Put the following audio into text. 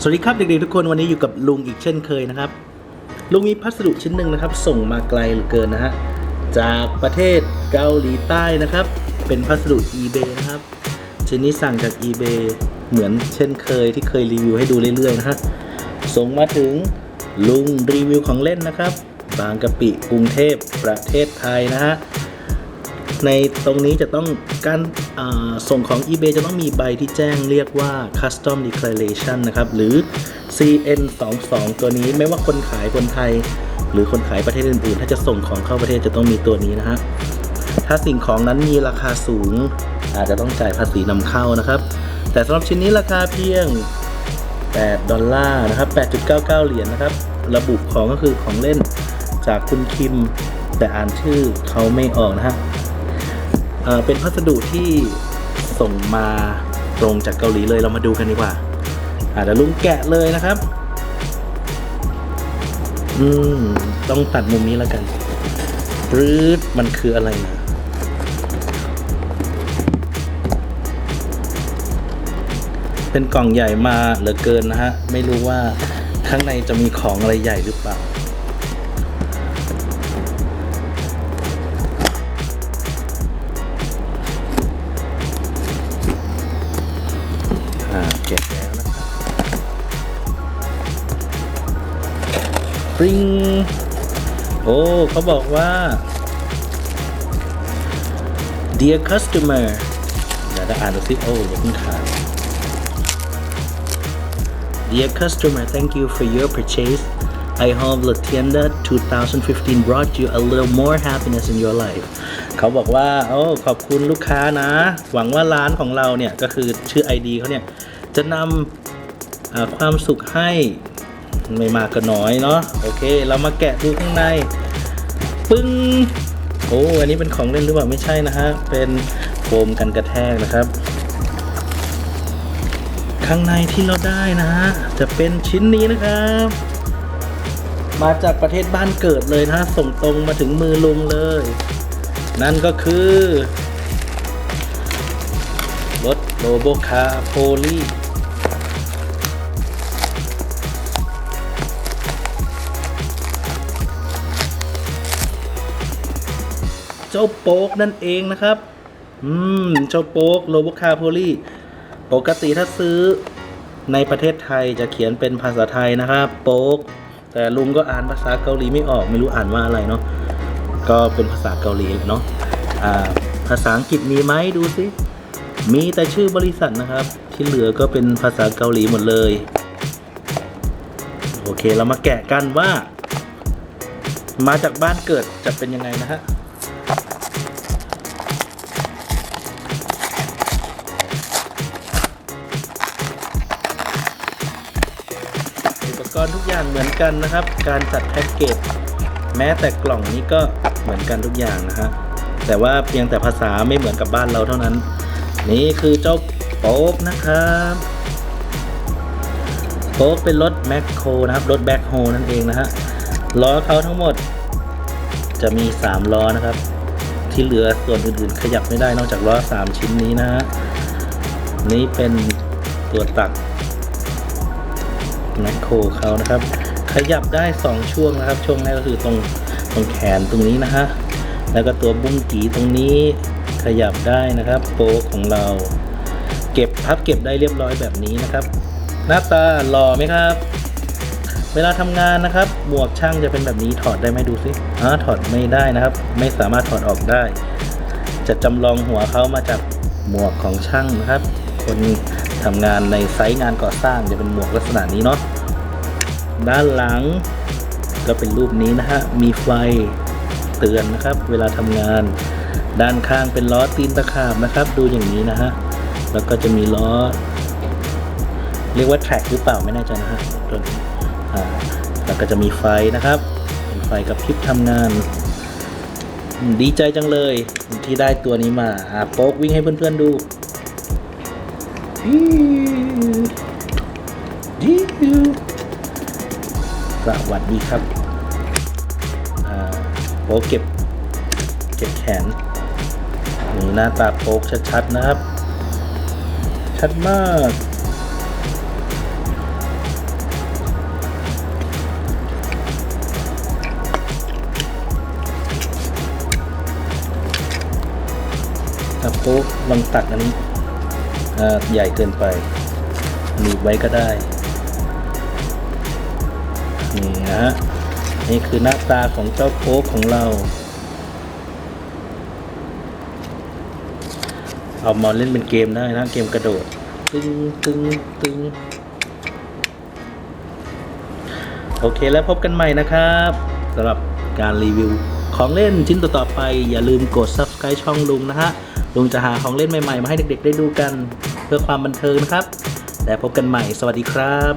สวัสดีครับเด็กๆทุกคนวันนี้อยู่กับลุงอีกเช่นเคยนะครับ ลุงมีพัสดุชิ้นหนึ่งนะครับ ส่งมาไกลเหลือเกินนะฮะจากประเทศเกาหลีใต้นะครับ เป็นพัสดุ eBay นะครับชิ้นนี้สั่งจาก eBay เหมือนเช่นเคยที่เคยรีวิวให้ดูเรื่อยๆนะฮะส่งมาถึงลุงรีวิวของเล่นนะครับ บางกะปิกรุงเทพประเทศไทยนะฮะ ในตรงนี้จะต้องการส่งของ eBay จะต้องมีใบที่แจ้งเรียกว่า Custom Declaration นะครับ หรือ CN22 ตัวนี้ไม่ว่าคนขายคนไทย หรือคนขายประเทศอื่นๆ ถ้าจะส่งของเข้าประเทศจะต้องมีตัวนี้นะฮะถ้าสิ่งของนั้นมีราคาสูง อาจจะต้องจ่ายภาษีนำเข้านะครับ แต่สำหรับชิ้นนี้ราคาเพียง 8 ดอลลาร์นะครับ 8.99 เหรียญนะครับ ระบุของก็คือของเล่นจากคุณคิมแต่อ่านชื่อเขาไม่ออกนะฮะ เออเป็นพัสดุที่ส่งมาตรงจากเกาหลีเลยเรามาดูกันดีกว่าอาจจะลุงแกะเลยนะครับ อืม ต้องตัดมุมนี้แล้วกันปื๊ดมันคืออะไรนะเป็นกล่องใหญ่มาเหลือเกินนะฮะ ไม่รู้ว่าข้างในจะมีของอะไรใหญ่หรือเปล่า ปริงโอ้เขาบอกว่า dear customer เดี๋ยวเราอ่านดูสิโอ้อย่าเพิ่งขาย Dear customer, thank you for your purchase. I hope La Tienda 2015 brought you a little more happiness in your life. เขาบอกว่า โอ้ ขอบคุณลูกค้านะ หวังว่าร้านของเราเนี่ย ก็คือชื่อ ID เขาเนี่ย จะนำความสุขให้ ไม่มากก็น้อยเนาะโอเค เรามาแกะดูข้างใน ปึ้งโอ้อันนี้เป็นของเล่นหรือเปล่าไม่ใช่นะฮะเป็นโฟมกันกระแทกนะครับ ข้างในที่เราได้นะฮะจะเป็นชิ้นนี้นะครับ มาจากประเทศบ้านเกิดเลยนะฮะส่งตรงมาถึงมือลุงเลย นั่นก็คือรถโลโบคาโพลี เจ้าโป๊กนั่นเองนะครับ อืม เจ้าโป๊กโลโบคาโพลีปกติถ้าซื้อในประเทศไทยจะเขียนเป็นภาษาไทยนะครับ โป๊ก แต่ลุงก็อ่านภาษาเกาหลีไม่ออกไม่รู้อ่านว่าอะไรเนาะก็เป็นภาษาเกาหลีเนาะภาษาอังกฤษมีไหมดูสิมีแต่ชื่อบริษัทนะครับ ที่เหลือก็เป็นภาษาเกาหลีหมดเลย โอเคเรามาแกะกันว่า มาจากบ้านเกิดจะเป็นยังไงนะฮะ กรณ์ทุกอย่างเหมือนกันนะครับ การจัดแพ็กเกจแม้แต่กล่องนี้ก็เหมือนกันทุกอย่างนะฮะแต่ว่าเพียงแต่ภาษาไม่เหมือนกับบ้านเราเท่านั้น นี่คือเจ้าโป๊กนะครับโป๊กเป็นรถแมคโครนะครับรถแบ็คโฮนั่นเองนะฮะล้อเขาทั้งหมด จะมี 3 ล้อนะครับ ที่เหลือส่วนอื่นๆ ขยับไม่ได้นอกจากล้อ 3 ชิ้นนี้นะฮะนี่เป็นตัวตัก แมคโครเขานะครับ ขยับได้ 2 ช่วงนะครับ ช่วงแรกก็คือตรงตรงแขนตรงนี้นะฮะแล้วก็ตัวบุ้งกีตรงนี้ขยับได้นะครับโป๊กของเรา เก็บพับเก็บได้เรียบร้อยแบบนี้นะครับ หน้าตาหล่อไหมครับ เวลาทำงานนะครับหมวกช่างจะเป็นแบบนี้ถอดได้ไหมดูสิอ๋อถอดไม่ได้นะครับ ไม่สามารถถอดออกได้ จะจำลองหัวเขามาจากหมวกของช่างนะครับ คนทำงานในไซต์งานก่อสร้างจะเป็นหมวกลักษณะนี้เนาะด้านหลังก็เป็นรูปนี้นะฮะมีไฟเตือนนะครับ เวลาทำงาน ด้านข้างเป็นล้อตีนตะขาบนะครับ ดูอย่างนี้นะฮะแล้วก็จะมีล้อ เรียกว่าแทร็กหรือเปล่าไม่แน่ใจนะฮะตัวนี้แล้วก็จะมีไฟนะครับเป็นไฟกับพริบทำงานดีใจจังเลยที่ได้ตัวนี้มาอ่าโป๊กวิ่งให้เพื่อนๆดู สวัสดีครับโป๊เก็บ เก็บแขน นี่หน้าตาโป๊กชัด ๆ นะครับ ชัดมากครัโป๊บลองตัดอันนี้ อ่าใหญ่เกินไปหนีบไว้ก็ได้ นี่นะฮะ นี่คือหน้าตาของเจ้าโค้กของเรา เอามาเล่นเป็นเกมได้นะ เกมกระโดด ตึงตึงตึงโอเคแล้วพบกันใหม่นะครับสำหรับการรีวิวของเล่นชิ้นต่อๆไป อย่าลืมกด subscribe ช่องลุงนะฮะลุงจะหาของเล่นใหม่ๆ มาให้เด็กๆ ได้ดูกัน เพื่อความบันเทิงนะครับ และพบกันใหม่สวัสดีครับ